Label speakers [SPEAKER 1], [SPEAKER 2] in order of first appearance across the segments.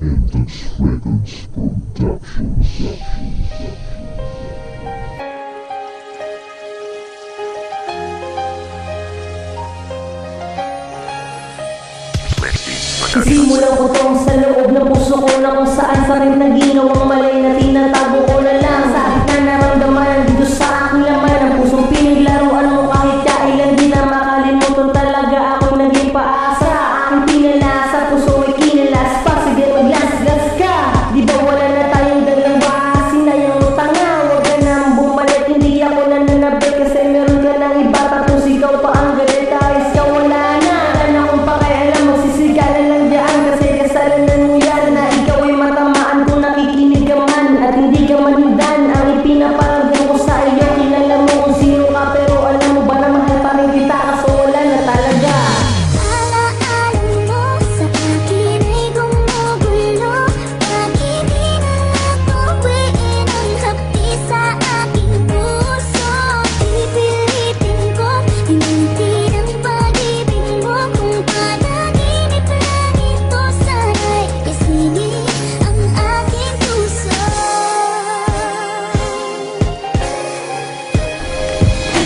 [SPEAKER 1] Entus Records Productions.
[SPEAKER 2] Sisimulan ko tong sa loob ng puso ko na kung saan sa rin na ginawang malay na tinatago ko na lang. Sa akin na naramdaman dito sa aking laman. Ang pusong pinaglaruan mo kahit kailan di na makalimutan. Talaga ako'y naging paasa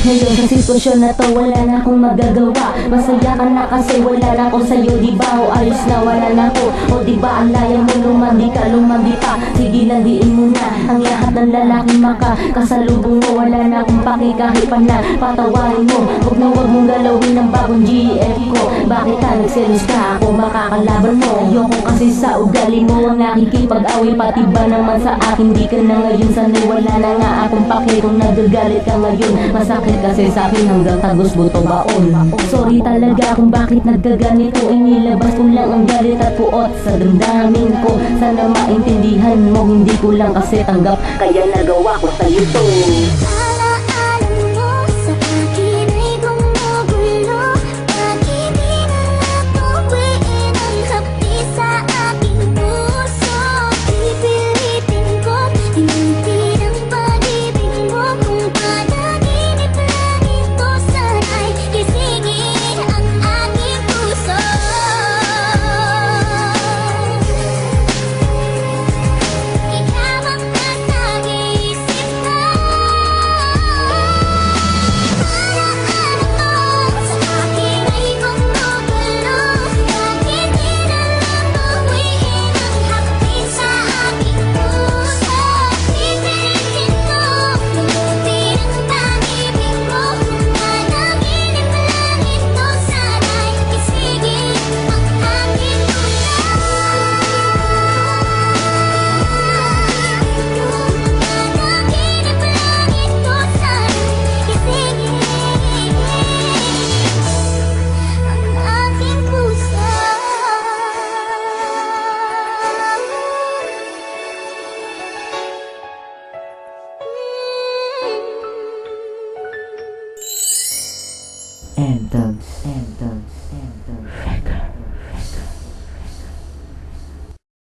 [SPEAKER 2] Ngayon sa sitwasyon na to wala na akong magagawa. Masaya ka na kasi wala na ako sa'yo Di ba? O ayos na wala na ako. O di ba ang laya mo lumandi ka lumandi pa Sige landiin mo na. Ang lahat ng lalaki maka Kasalubong mo wala na akong paki kahit na. Patawarin mo Huwag na huwag mong galawin ang bagong GF ko. Bakit ka nagselos ka? Ako makakalaban mo. Ayoko kasi sa ugali mo ang nakikipag-away. Pati ba naman sa akin? Di ka na ngayon sanay. Wala na nga akong paki kung nagagalit ka ngayon. Masakit kasi sa akin hanggang tagos buto baon. Sorry talaga kung bakit nagkaganito. Inilabas ko lang ang galit at puot sa damdamin ko. Sana maintindihan mo hindi ko lang kasi tanggap. Kaya nagawa ko sa'yo to Anthems. Anthems. Anthems. Record.